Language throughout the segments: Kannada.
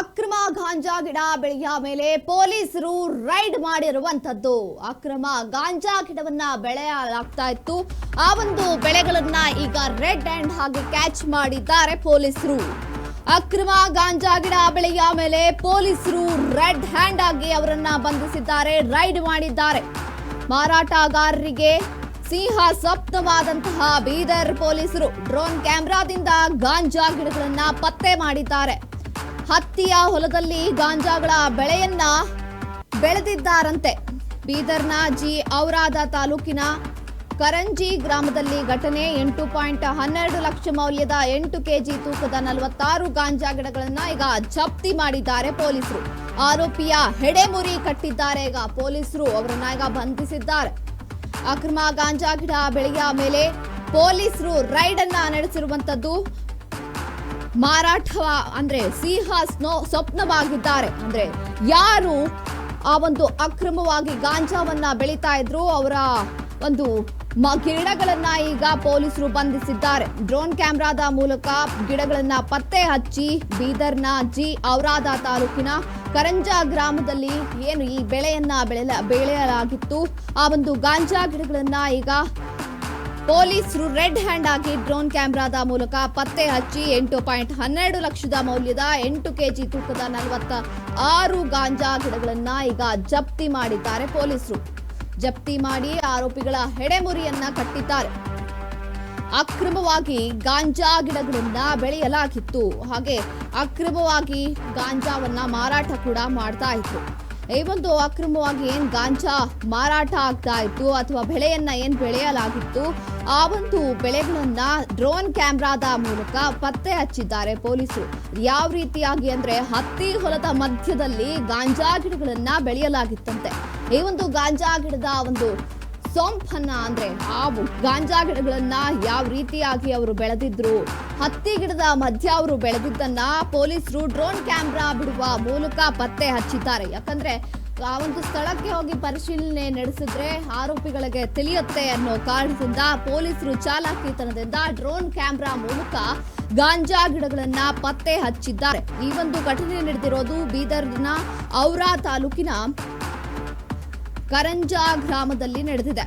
ಅಕ್ರಮ ಗಾಂಜಾ ಗಿಡ ಬೆಳೆಯ ಮೇಲೆ ಪೊಲೀಸರು ರೈಡ್ ಮಾಡಿರುವಂತದ್ದು ಅಕ್ರಮ ಗಾಂಜಾ ಗಿಡವನ್ನ ಬೆಳೆಯಲಾಗ್ತಾ ಇತ್ತು. ಆ ಒಂದು ಬೆಳೆಗಳನ್ನ ಈಗ ರೆಡ್ ಅಂಡ್ ಹಾಗೆ ಕ್ಯಾಚ್ ಮಾಡಿದ್ದಾರೆ ಪೊಲೀಸರು. ಅಕ್ರಮ ಗಾಂಜಾ ಗಿಡ ಬೆಳೆಯ ಮೇಲೆ ಪೊಲೀಸರು ರೆಡ್ ಹ್ಯಾಂಡ್ ಆಗಿ ಅವರನ್ನ ಬಂಧಿಸಿದ್ದಾರೆ, ರೈಡ್ ಮಾಡಿದ್ದಾರೆ. ಮಾರಾಟಗಾರರಿಗೆ ಸಿಂಹ ಸ್ವಪ್ನವಾದಂತಹ ಬೀದರ್ ಪೊಲೀಸರು ಡ್ರೋನ್ ಕ್ಯಾಮೆರಾದಿಂದ ಗಾಂಜಾ ಗಿಡಗಳನ್ನ ಪತ್ತೆ ಮಾಡಿದ್ದಾರೆ. ಹತ್ತಿಯ ಹೊಲದಲ್ಲಿ ಗಾಂಜಾಗಳ ಬೆಳೆಯನ್ನ ಬೆಳೆದಿದ್ದಾರಂತೆ. ಬೀದರ್ನ ಜಿ. ಔರಾದ ತಾಲೂಕಿನ ಕರಂಜಿ ಗ್ರಾಮದಲ್ಲಿ ಘಟನೆ ಎಂಟು ಪಾಯಿಂಟ್ ಹನ್ನೆರಡು ಲಕ್ಷ ಮೌಲ್ಯದ ಎಂಟು ಕೆಜಿ ತೂಕದ ನಲವತ್ತಾರು ಗಾಂಜಾ ಗಿಡಗಳನ್ನ ಈಗ ಜಪ್ತಿ ಮಾಡಿದ್ದಾರೆ ಪೊಲೀಸರು. ಆರೋಪಿಯ ಹೆಡೆಮುರಿ ಕಟ್ಟಿದ್ದಾರೆ, ಈಗ ಪೊಲೀಸರು ಅವರನ್ನ ಈಗ ಬಂಧಿಸಿದ್ದಾರೆ. ಅಕ್ರಮ ಗಾಂಜಾ ಗಿಡ ಬೆಳೆಯ ಮೇಲೆ ಪೊಲೀಸರು ರೈಡ್ ಅನ್ನ ನಡೆಸಿರುವಂತದ್ದು ಮಾರಾಟ ಅಂದ್ರೆ ಸಿಂಹ ಸ್ನೋ ಸ್ವಪ್ನವಾಗಿದ್ದಾರೆ. ಅಂದ್ರೆ ಯಾರು ಆ ಒಂದು ಅಕ್ರಮವಾಗಿ ಗಾಂಜಾವನ್ನ ಬೆಳೀತಾ ಇದ್ರು, ಅವರ ಒಂದು ಗಿಡಗಳನ್ನ ಈಗ ಪೊಲೀಸರು ಬಂಧಿಸಿದ್ದಾರೆ. ಡ್ರೋನ್ ಕ್ಯಾಮ್ರಾದ ಮೂಲಕ ಗಿಡಗಳನ್ನ ಪತ್ತೆ ಹಚ್ಚಿ, ಬೀದರ್ನ ಜಿ, ಔರಾದ ತಾಲೂಕಿನ ಕರಂಜಾ ಗ್ರಾಮದಲ್ಲಿ ಏನು ಈ ಬೆಳೆಯನ್ನ ಬೆಳೆಯಲಾಗಿತ್ತು. ಆ ಒಂದು ಗಾಂಜಾ ಗಿಡಗಳನ್ನ ಈಗ ಪೊಲೀಸರು ರೆಡ್ ಹ್ಯಾಂಡ್ ಆಗಿ ಡ್ರೋನ್ ಕ್ಯಾಮೆರಾದ ಮೂಲಕ ಪತ್ತೆ ಹಚ್ಚಿ ಎಂಟು ಪಾಯಿಂಟ್ ಹನ್ನೆರಡು ಲಕ್ಷದ ಮೌಲ್ಯದ ಎಂಟು ಕೆಜಿ ತೂಕದ ನಲವತ್ತ ಆರು ಗಾಂಜಾ ಗಿಡಗಳನ್ನ ಈಗ ಜಪ್ತಿ ಮಾಡಿದ್ದಾರೆ ಪೊಲೀಸರು. ಜಪ್ತಿ ಮಾಡಿ ಆರೋಪಿಗಳ ಹೆಡೆಮುರಿಯನ್ನ ಕಟ್ಟಿದ್ದಾರೆ. ಅಕ್ರಮವಾಗಿ ಗಾಂಜಾ ಗಿಡಗಳನ್ನ ಬೆಳೆಯಲಾಗಿತ್ತು. ಹಾಗೆ ಅಕ್ರಮವಾಗಿ ಗಾಂಜಾವನ್ನ ಮಾರಾಟ ಕೂಡ ಮಾಡ್ತಾ ಇತ್ತು ಈ ಒಂದು ಅಕ್ರಮವಾಗಿ ಏನ್ ಗಾಂಜಾ ಮಾರಾಟ ಆಗ್ತಾ ಇತ್ತು ಅಥವಾ ಬೆಳೆಯನ್ನ ಏನ್ ಬೆಳೆಯಲಾಗಿತ್ತು, ಆ ಒಂದು ಬೆಳೆಗಳನ್ನ ಡ್ರೋನ್ ಕ್ಯಾಮ್ರಾದ ಮೂಲಕ ಪತ್ತೆ ಹಚ್ಚಿದ್ದಾರೆ ಪೊಲೀಸರು. ಯಾವ ರೀತಿಯಾಗಿ ಅಂದ್ರೆ ಹತ್ತಿ ಹೊಲದ ಮಧ್ಯದಲ್ಲಿ ಗಾಂಜಾ ಗಿಡಗಳನ್ನ ಬೆಳೆಯಲಾಗಿತ್ತಂತೆ. ಈ ಒಂದು ಗಾಂಜಾ ಗಿಡದ ಒಂದು ಸೊಂಪನ್ನ ಅಂದ್ರೆ ಹಾವು. ಗಾಂಜಾ ಗಿಡಗಳನ್ನ ಯಾವ ರೀತಿಯಾಗಿ ಅವರು ಬೆಳೆದಿದ್ರು? ಹತ್ತಿ ಗಿಡದ ಮಧ್ಯ ಅವರು ಬೆಳೆದಿದ್ದನ್ನ ಪೊಲೀಸರು ಡ್ರೋನ್ ಕ್ಯಾಮ್ರಾ ಬಿಡುವ ಮೂಲಕ ಪತ್ತೆ ಹಚ್ಚಿದ್ದಾರೆ. ಯಾಕಂದ್ರೆ ಆ ಒಂದು ಸ್ಥಳಕ್ಕೆ ಹೋಗಿ ಪರಿಶೀಲನೆ ನಡೆಸಿದ್ರೆ ಆರೋಪಿಗಳಿಗೆ ತಿಳಿಯುತ್ತೆ ಅನ್ನೋ ಕಾರಣದಿಂದ ಪೊಲೀಸರು ಚಾಲಾಕಿತನದಿಂದ ಡ್ರೋನ್ ಕ್ಯಾಮ್ರಾ ಮೂಲಕ ಗಾಂಜಾ ಗಿಡಗಳನ್ನ ಪತ್ತೆ ಹಚ್ಚಿದ್ದಾರೆ. ಈ ಒಂದು ಘಟನೆ ನಡೆದಿರೋದು ಬೀದರ್ನ ಔರಾ ತಾಲೂಕಿನ ಕರಂಜಾ ಗ್ರಾಮದಲ್ಲಿ ನಡೆದಿದೆ.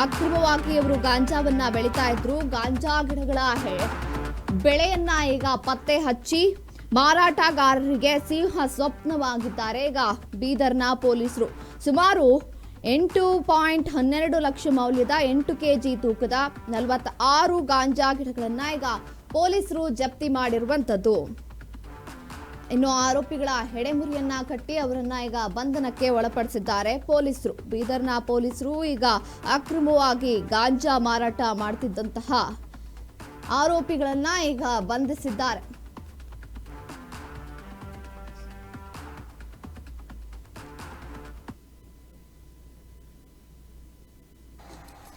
ಅಕ್ರಮವಾಗಿ ಅವರು ಗಾಂಜಾವನ್ನ ಬೆಳೀತಾ ಇದ್ರು. ಗಾಂಜಾ ಗಿಡಗಳ ಬೆಳೆಯನ್ನ ಈಗ ಪತ್ತೆ ಹಚ್ಚಿ ಮಾರಾಟಗಾರರಿಗೆ ಸಿಂಹ ಸ್ವಪ್ನವಾಗಿದ್ದಾರೆ. ಈಗ ಬೀದರ್ನ ಪೊಲೀಸರು. ಸುಮಾರು ಎಂಟು ಪಾಯಿಂಟ್ ಹನ್ನೆರಡು ಲಕ್ಷ ಮೌಲ್ಯದ ಎಂಟು ಕೆ ಜಿ ತೂಕದ ನಲವತ್ತಾರು ಗಾಂಜಾ ಗಿಡಗಳನ್ನ ಈಗ ಪೊಲೀಸರು ಜಪ್ತಿ ಮಾಡಿರುವಂತದ್ದು ಇನ್ನು ಆರೋಪಿಗಳ ಹೆಡೆಮುರಿಯನ್ನ ಕಟ್ಟಿ ಅವರನ್ನ ಈಗ ಬಂಧನಕ್ಕೆ ಒಳಪಡಿಸಿದ್ದಾರೆ. ಪೊಲೀಸರು, ಬೀದರ್ನ ಪೊಲೀಸರು ಈಗ ಅಕ್ರಮವಾಗಿ ಗಾಂಜಾ ಮಾರಾಟ ಮಾಡ್ತಿದ್ದಂತಹ ಆರೋಪಿಗಳನ್ನ ಈಗ ಬಂಧಿಸಿದ್ದಾರೆ.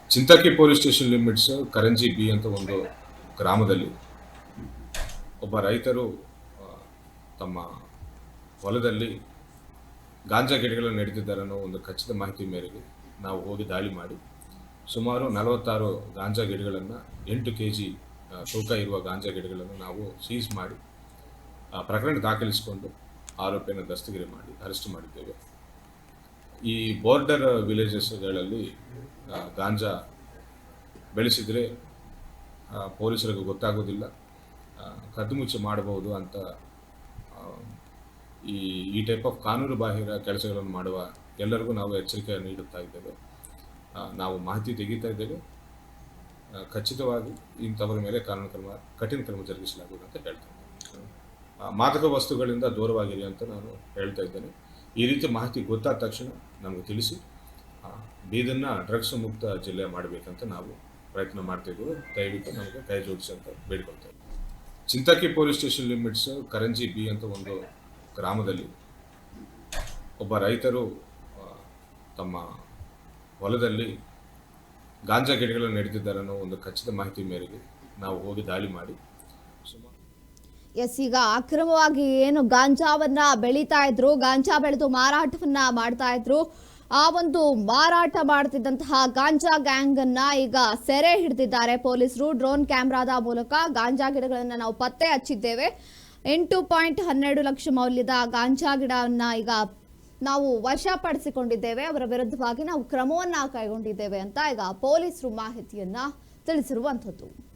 Chintaki police station limits, Karanji B ಅಂತ ಒಂದು ಗ್ರಾಮದಲ್ಲಿ ಒಬ್ಬ ರೈತರು ತಮ್ಮ ಹೊಲದಲ್ಲಿ ಗಾಂಜಾ ಗಿಡಗಳನ್ನು ಅನ್ನೋ ಒಂದು ಖಚಿತ ಮಾಹಿತಿ ಮೇರೆಗೆ ನಾವು ಹೋಗಿ ದಾಳಿ ಮಾಡಿ ಸುಮಾರು ನಲವತ್ತಾರು ಗಾಂಜಾ ಗಿಡಗಳನ್ನು ಎಂಟು ಕೆ ಜಿ ತೂಕ ಇರುವ ಗಾಂಜಾ ಗಿಡಗಳನ್ನು ನಾವು ಸೀಸ್ ಮಾಡಿ ಪ್ರಕರಣ ದಾಖಲಿಸಿಕೊಂಡು ಆರೋಪಿಯನ್ನು ದಸ್ತಗಿರಿ ಮಾಡಿ, ಅರೆಸ್ಟ್ ಮಾಡಿದ್ದೇವೆ. ಈ ಬಾರ್ಡರ್ ವಿಲೇಜಸ್ಗಳಲ್ಲಿ ಗಾಂಜಾ ಬೆಳೆಸಿದರೆ ಪೊಲೀಸರಿಗೂ ಗೊತ್ತಾಗೋದಿಲ್ಲ ಕದ್ದುಮುಚ್ಚಿ ಮಾಡಬಹುದು ಅಂತ ಈ ಈ ಟೈಪ್ ಆಫ್ ಕಾನೂನು ಬಾಹಿರ ಕೆಲಸಗಳನ್ನು ಮಾಡುವ ಎಲ್ಲರಿಗೂ ನಾವು ಎಚ್ಚರಿಕೆ ನೀಡುತ್ತಾ ಇದ್ದೇವೆ. ನಾವು ಮಾಹಿತಿ ತೆಗೀತಾ ಇದ್ದೇವೆ. ಖಚಿತವಾಗಿ ಇಂಥವರ ಮೇಲೆ ಕಾನೂನು ಕ್ರಮ, ಕಠಿಣ ಕ್ರಮ ಜರುಗಿಸಲಾಗುವುದು ಅಂತ ಹೇಳ್ತೇನೆ ಮಾದಕ ವಸ್ತುಗಳಿಂದ ದೂರವಾಗಿರಿ ಅಂತ ನಾನು ಹೇಳ್ತಾ ಇದ್ದೇನೆ. ಈ ರೀತಿ ಮಾಹಿತಿ ಗೊತ್ತಾದ ತಕ್ಷಣ ನಮಗೆ ತಿಳಿಸಿ ಬೀದನ್ನು ಡ್ರಗ್ಸ್ ಮುಕ್ತ ಜಿಲ್ಲೆ ಮಾಡಬೇಕಂತ ನಾವು ಪ್ರಯತ್ನ ಮಾಡ್ತಿದ್ದೀವಿ ದಯವಿಟ್ಟು ನಮಗೆ ಕೈ ಜೋಡಿಸಿ ಅಂತ ಬೇಡಿಕೊಳ್ತೇವೆ Chintaki police station limits, Karanji B ಅಂತ ಒಂದು ಗ್ರಾಮದಲ್ಲಿ ಒಬ್ಬ ರೈತರು ತಮ್ಮ ಹೊಲದಲ್ಲಿ ಗಾಂಜಾ ಗಿಡಗಳನ್ನು ನೆಡೆದಿದ್ದಾರೆ ಅನ್ನೋ ಒಂದು ಖಚಿತ ಮಾಹಿತಿ ಮೇರೆಗೆ ನಾವು ಹೋಗಿ ದಾಳಿ ಮಾಡಿ. ಎಸ್, ಈಗ ಅಕ್ರಮವಾಗಿ ಏನು ಗಾಂಜಾವನ್ನ ಬೆಳೀತಾ ಇದ್ರು, ಗಾಂಜಾ ಬೆಳೆದು ಮಾರಾಟವನ್ನ ಮಾಡ್ತಾ ಇದ್ರು, ಆ ಒಂದು ಮಾರಾಟ ಮಾಡ್ತಿದ್ದಂತಹ ಗಾಂಜಾ ಗ್ಯಾಂಗ್ ಅನ್ನ ಈಗ ಸೆರೆ ಹಿಡಿದಿದ್ದಾರೆ ಪೊಲೀಸರು. ಡ್ರೋನ್ ಕ್ಯಾಮ್ರಾದ ಮೂಲಕ ಗಾಂಜಾ ಗಿಡಗಳನ್ನ ನಾವು ಪತ್ತೆ ಹಚ್ಚಿದ್ದೇವೆ. ಎಂಟು ಪಾಯಿಂಟ್ ಹನ್ನೆರಡು ಲಕ್ಷ ಮೌಲ್ಯದ ಗಾಂಜಾ ಗಿಡವನ್ನ ಈಗ ನಾವು ವಶಪಡಿಸಿಕೊಂಡಿದ್ದೇವೆ. ಅವರ ವಿರುದ್ಧವಾಗಿ ನಾವು ಕ್ರಮವನ್ನ ಕೈಗೊಂಡಿದ್ದೇವೆ ಅಂತ ಈಗ ಪೊಲೀಸರು ಮಾಹಿತಿಯನ್ನ ತಿಳಿಸಿರುವಂಥದ್ದು.